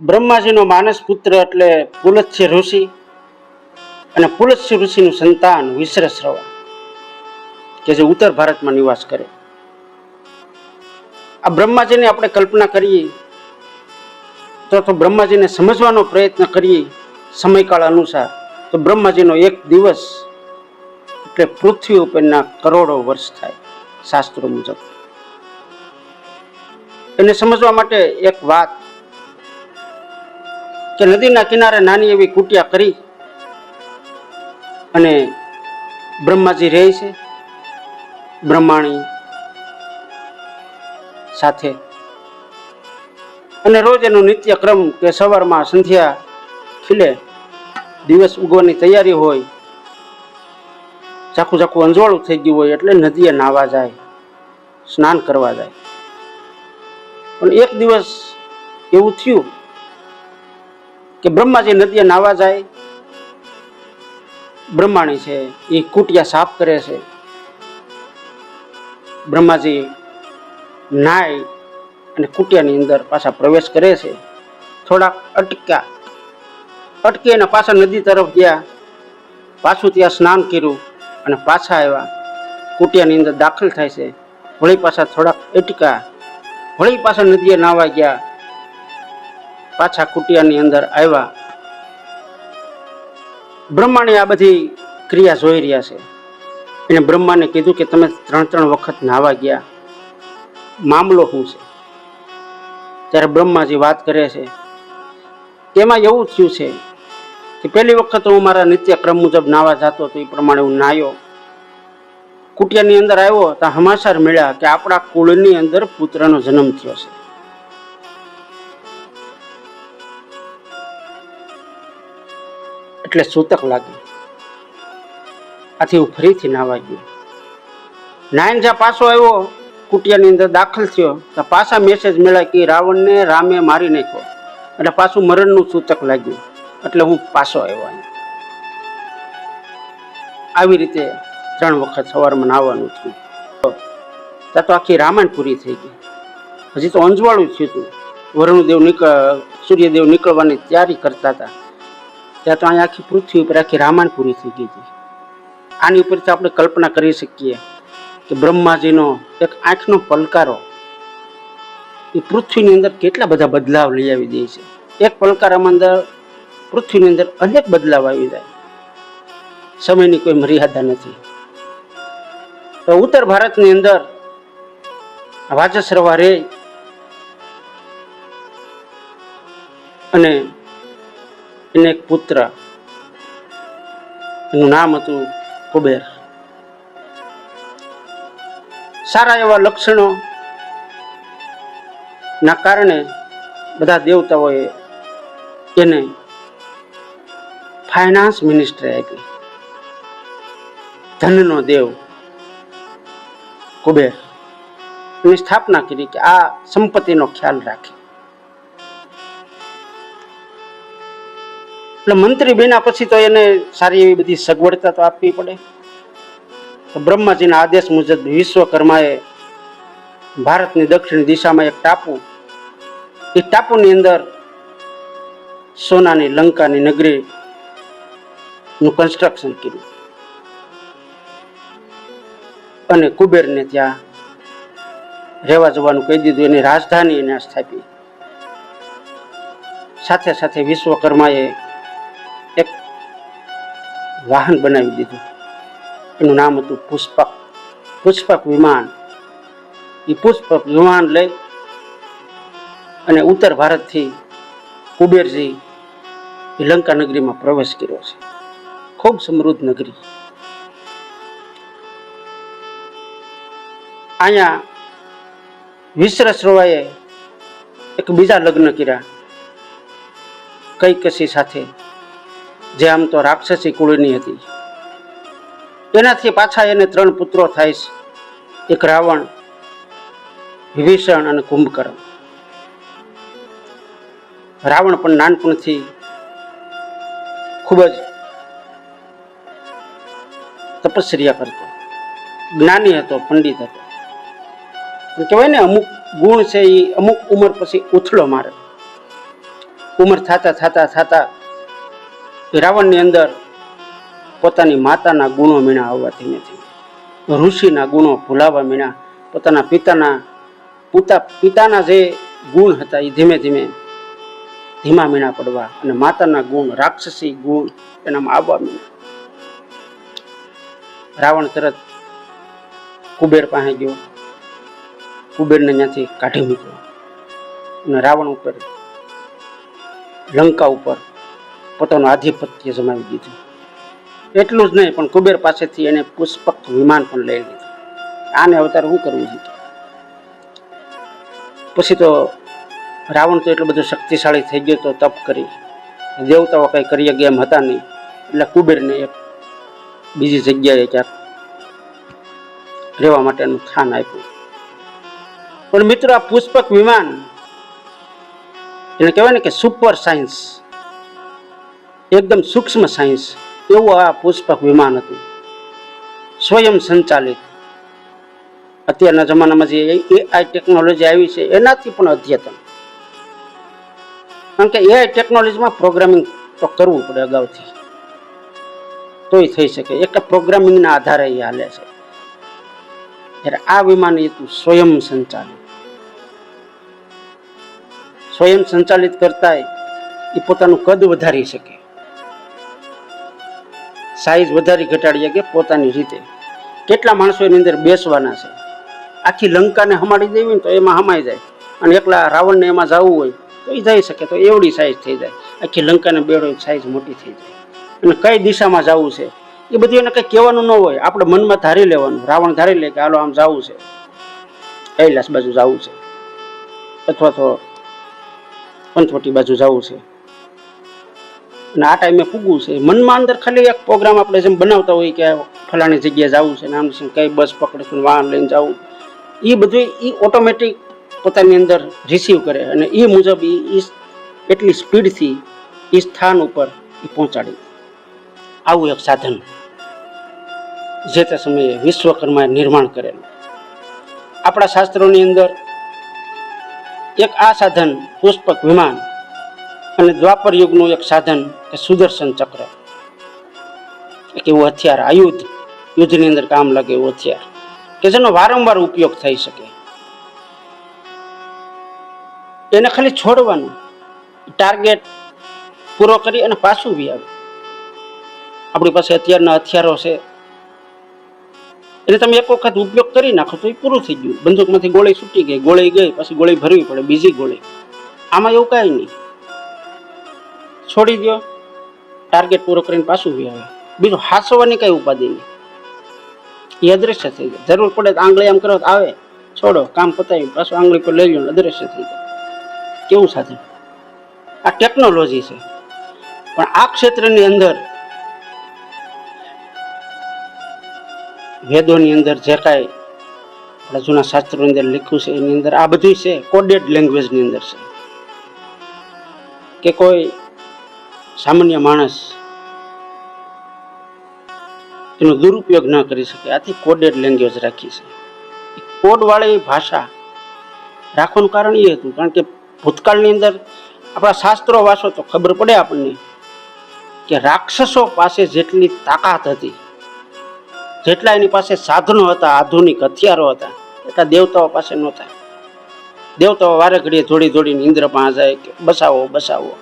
બ્રહ્માજીનો માનસ પુત્ર એટલે પુલત્સ્ય ઋષિ અને પુલત્સ્ય ઋષિનું સંતાન વિશ્રશ્રવા કે જે ઉત્તર ભારતમાં નિવાસ કરે. આ બ્રહ્માજીની આપણે કલ્પના કરીએ તો તો બ્રહ્માજીને સમજવાનો પ્રયત્ન કરીએ સમયકાળ અનુસાર. તો બ્રહ્માજીનો એક દિવસ એટલે પૃથ્વી ઉપરના કરોડો વર્ષ થાય શાસ્ત્રો મુજબ. એને સમજવા માટે એક વાત કે નદીના કિનારે નાની એવી કુટિયા કરી અને બ્રહ્માજી રહે છે, બ્રહ્માણી સાથે. અને રોજ એનો નિત્યક્રમ કે સવારમાં સંધ્યા ખીલે, દિવસ ઉગવાની તૈયારી હોય ઝાખું ઝાખું અંજવાળું થઈ ગયું હોય એટલે નદીએ નાહવા જાય, સ્નાન કરવા જાય. પણ એક દિવસ એવું થયું કે બ્રહ્માજી નદીએ નાવા જાય. બ્રહ્માણી છે, એ કુટિયા સાફ કરે છે. બ્રહ્માજી નાય અને કુટિયાની અંદર પાછા પ્રવેશ કરે છે. થોડાક અટક્યા. અટકી અને પાછા નદી તરફ ગયા. પાછું ત્યાં સ્નાન કર્યું અને પાછા આવ્યા. કુટિયાની અંદર દાખલ થાય છે. વળી પાછા થોડાક અટકા વળી પાછા નદીએ નાવા ગયા. પાછા કુટિયાની અંદર આવ્યા. બ્રહ્માને આ બધી ક્રિયા જોઈ રહ્યા છે. એને બ્રહ્માને કીધું કે તમે ત્રણ ત્રણ વખત નાવા ગયા. મામલો શું છે? ત્યારે બ્રહ્માજી વાત કરે છે તેમાં એવું થયું છે કે પહેલી વખત હું મારા નિત્યક્રમ મુજબ નાવા જતો હતો, એ પ્રમાણે હું નાયો કુટિયાની અંદર આવ્યો તો હમાસાર મળ્યા કે આપણા કુળની અંદર પુત્રનો જન્મ થયો છે. એટલે સૂતક લાગ્યું. આથી હું ફરીથી નાવા ગયો. નાયન જ્યાં પાછો આવ્યો, કુટિયાની અંદર દાખલ થયો તો પાછા મેસેજ મળ્યા કે રાવણને રામે મારી નાખ્યો. એટલે પાછું મરણનું સૂતક લાગ્યું. એટલે હું પાછો આવ્યો. આવી રીતે ત્રણ વખત સવારમાં નાવાનું થયું. ત્યાં તો આખી રામાયણ પૂરી થઈ ગઈ. હજી તો અંજવાળું થયું હતું. વરુણદેવ નીકળ, સૂર્યદેવ નીકળવાની તૈયારી કરતા હતા. ત્યાં તો અહીંયા આખી પૃથ્વી ઉપર, આખી રામાયણ પૂરી થઈ ગઈ હતી. આની ઉપરથી આપણે કલ્પના કરી શકીએ કે બ્રહ્માજીનો એક આંખનો પલકારો એ પૃથ્વીની અંદર કેટલા બધા બદલાવ લઈ આવી દે છે. એક પલકારામાં અંદર પૃથ્વીની અંદર અનેક બદલાવ આવી જાય. સમયની કોઈ મર્યાદા નથી. તો ઉત્તર ભારતની અંદર વાજસરવા રે અને એને એક પુત્ર. એનું નામ હતું કુબેર. સારા એવા લક્ષણો ના કારણે બધા દેવતાઓએ એને ફાઇનાન્સ મિનિસ્ટરે આપી ધનનો દેવ કુબેર. એની સ્થાપના કરી કે આ સંપત્તિનો ખ્યાલ રાખે. એટલે મંત્રી બન્યા પછી તો એને સારી એવી બધી સગવડતા તો આપવી પડે. બ્રહ્માજીના આદેશ મુજબ વિશ્વકર્માએ ભારતની દક્ષિણ દિશામાં એક ટાપુ, એ ટાપુની અંદર સોનાની લંકાની નગરી નું કન્સ્ટ્રક્શન કર્યું. અને કુબેરને ત્યાં રહેવા જવાનું કહી દીધું, એની રાજધાની એને સ્થાપી. સાથે સાથે વિશ્વકર્માએ વાહન બનાવી દીધું. એનું નામ હતું પુષ્પક. પુષ્પક વિમાન. એ પુષ્પક વિમાન લઈ અને ઉત્તર ભારતથી કુબેરજી લંકા નગરીમાં પ્રવેશ કર્યો છે. ખૂબ સમૃદ્ધ નગરી. અહીંયા વિશ્રશ્રવાએ એક બીજા લગ્ન કર્યા. કૈકસી સાથે જે આમ તો રાક્ષસી કુળની હતી. એનાથી પાછા એને ત્રણ પુત્રો થાય છે. એક રાવણ, વિભીષણ અને કુંભકર્ણ. રાવણ પણ નાનપણથી ખૂબ જ તપસ્યા કરતો. જ્ઞાની હતો, પંડિત હતો. કહેવાય ને, અમુક ગુણ છે એ અમુક ઉંમર પછી ઉથલો મારે. ઉંમર થતા થતા થતા રાવણની અંદર પોતાની માતાના ગુણો મીણા આવવા ધીમે ધીમે ઋષિના ગુણો ભૂલાવા મીણા પોતાના પિતાના પુતા, પિતાના જે ગુણ હતા એ ધીમે ધીમે ધીમા મીણા પડવા અને માતાના ગુણ, રાક્ષસી ગુણ એનામાં આવવા મીણા. રાવણ તરત કુબેર પાસે ગયો. કુબેરને ત્યાંથી કાઢી મૂક્યો. અને રાવણ ઉપર, લંકા ઉપર પોતાનું આધિપત્ય જમાવી દીધું. એટલું જ નહીં, પણ કુબેર પાસેથી એને પુષ્પક વિમાન પણ લઈ લીધું. આને અવતાર શું કરવું જોઈએ? પછી તો રાવણ તો એટલો બધો શક્તિશાળી થઈ ગયો તો તપ કરી. દેવતાઓ કંઈ કરી શકે એમ હતા નહીં. એટલે કુબેરને એક બીજી જગ્યાએ ક્યાંક રહેવા માટેનું સ્થાન આપ્યું. પણ મિત્રો, આ પુષ્પક વિમાન, એને કહેવાય ને કે સુપર સાયન્સ એકદમ સૂક્ષ્મ સાયન્સ, એવું આ પુષ્પક વિમાન હતું. સ્વયં સંચાલિત. અત્યારના જમાનામાં જે એઆઈ ટેકનોલોજી આવી છે, એનાથી પણ અદ્યતન. કારણ કે એઆઈ ટેકનોલોજીમાં પ્રોગ્રામિંગ તો કરવું પડે અગાઉથી. તોય થઈ શકે. એક પ્રોગ્રામિંગના આધારે એ હાલે છે. ત્યારે આ વિમાન એ સ્વયં સંચાલિત. સ્વયં સંચાલિત કરતા એ પોતાનું કદ વધારી શકે. સાઈઝ વધારી ઘટાડી શકે પોતાની રીતે. કેટલા માણસો એની અંદર બેસવાના છે? આખી લંકાને હમાડી દેવી ને તો એમાં હમાઈ જાય. અને એકલા રાવણને એમાં જવું હોય તો એ જઈ શકે, તો એવડી સાઈઝ થઈ જાય. આખી લંકાને બેડો સાઈઝ મોટી થઈ જાય. અને કઈ દિશામાં જવું છે? એ બધું એને કંઈ કહેવાનું ન હોય. આપણે મનમાં ધારી લેવાનું. રાવણ ધારી લે કે હાલો આમ જવું છે. કૈલાસ બાજુ જવું છે. અથવા તો પંચવટી બાજુ જવું છે. અને આ ટાઈમે ફૂગવું છે. મનમાં અંદર ખાલી એક પ્રોગ્રામ આપણે જેમ બનાવતા હોય કે ફલાણી જગ્યાએ જવું છે નામ છે કઈ બસ પકડીશું વાહન લઈને જવું. એ બધું એ ઓટોમેટિક પોતાની અંદર રિસીવ કરે અને એ મુજબ એ એટલી સ્પીડથી એ સ્થાન ઉપર એ પહોંચાડી. આવું એક સાધન જે તે સમયે વિશ્વકર્માએ નિર્માણ કરેલું. આપણા શાસ્ત્રોની અંદર એક આ સાધન પુષ્પક વિમાન અને દ્વાપર યુગનું એક સાધન કે સુદર્શન ચક્ર. એક એવું હથિયાર, આયુધ યુદ્ધની અંદર કામ લાગે એવું હથિયાર, કે જેનો વારંવાર ઉપયોગ થઈ શકે. એને ખાલી છોડવાનું, ટાર્ગેટ પૂરો કરી અને પાછું બી આવે. આપણી પાસે અત્યારના હથિયારો છે. એને તમે એક વખત ઉપયોગ કરી નાખો તો એ પૂરું થઈ ગયું. બંદૂકમાંથી ગોળી છૂટી ગઈ, ગોળી ગઈ, પછી ગોળી ભરવી પડે, બીજી ગોળી. આમાં એવું કાંઈ નહીં. છોડી દો ટાર્ગેટ પૂરો કરીને પાછું બી આવે બીજું હાસવાની કઈ ઉપાધિ નહીં. એ અદ્રશ્ય થઈ જાય જરૂર પડે તો આંગળી આમ કરો આવે. છોડો, કામ પતાવી પાછું આંગળી પર લઈ લો અદ્રશ્ય થઈ જાય કેવું સાધન? આ ટેકનોલોજી છે. પણ આ ક્ષેત્રની અંદર વેદોની અંદર જે કાંઈ આપણા જૂના શાસ્ત્રોની અંદર લખ્યું છે, એની અંદર આ બધું છે. કોડેડ લેંગ્વેજની અંદર છે. કે કોઈ સામાન્ય માણસ એનો દુરુપયોગ ન કરી શકે. આથી કોડેડ લેંગ્વેજ રાખી છે. કોડવાળી ભાષા રાખવાનું કારણ એ હતું, કારણ કે ભૂતકાળની અંદર આપણા શાસ્ત્રો વાંચો તો ખબર પડે આપણને કે રાક્ષસો પાસે જેટલી તાકાત હતી, જેટલા એની પાસે સાધનો હતા, આધુનિક હથિયારો હતા, એટલા દેવતાઓ પાસે નહોતા. દેવતાઓ વારે ઘડીએ દોડી દોડીને ઇન્દ્ર પાસે જાય કે, બસાવો બસાવો.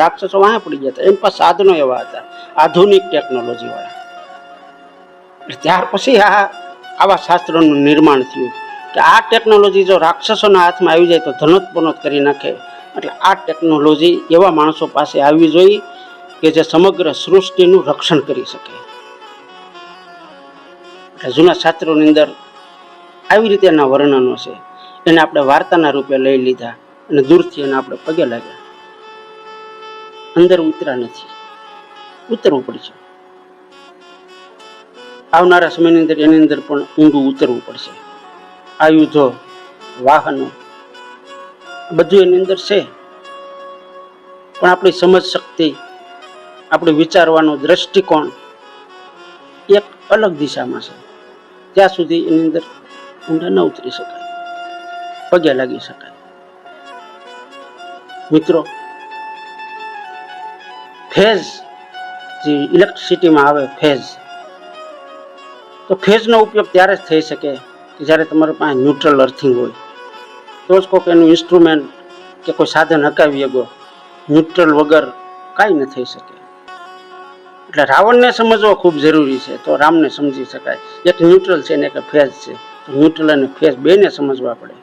રાક્ષસો વાહે પડી ગયા હતા. એની પાસે સાધનો એવા હતા, આધુનિક ટેકનોલોજીવાળા ત્યાર પછી આ આવા શાસ્ત્રોનું નિર્માણ થયું કે આ ટેકનોલોજી જો રાક્ષસોના હાથમાં આવી જાય તો ધનોત્પનોત કરી નાખે. એટલે આ ટેકનોલોજી એવા માણસો પાસે આવવી જોઈએ કે જે સમગ્ર સૃષ્ટિનું રક્ષણ કરી શકે. જૂના શાસ્ત્રોની અંદર આવી રીતે એના વર્ણનો છે. એને આપણે વાર્તાના રૂપે લઈ લીધા અને દૂરથી એને આપણે પગે લાગ્યા. અંદર ઉતરા નથી. ઉતરવું પડશે. આવનારા સમયની અંદર એની અંદર પણ ઊંડું ઉતરવું પડશે. આયુધો, વાહનો, બધું એની અંદર છે. પણ આપણી સમજ શક્તિ, આપણે વિચારવાનો દ્રષ્ટિકોણ એક અલગ દિશામાં છે. ત્યાં સુધી એની અંદર ઊંડા ન ઉતરી શકાય. પગે લાગી શકાય. મિત્રો ફેઝ જે ઇલેક્ટ્રિસિટીમાં આવે ફેઝ. તો ફેઝનો ઉપયોગ ત્યારે જ થઈ શકે કે જ્યારે તમારી પાસે ન્યુટ્રલ અર્થિંગ હોય. તો જ કોઈક એનું ઇન્સ્ટ્રુમેન્ટ કે કોઈ સાધન હકાવી ગયો ન્યુટ્રલ વગર કાંઈ ન થઈ શકે. એટલે રાવણને સમજવો ખૂબ જરૂરી છે. તો રામને સમજી શકાય. એક ન્યુટ્રલ છે ને એક ફેઝ છે. તો ન્યુટ્રલ અને ફેઝ બેને સમજવા પડે.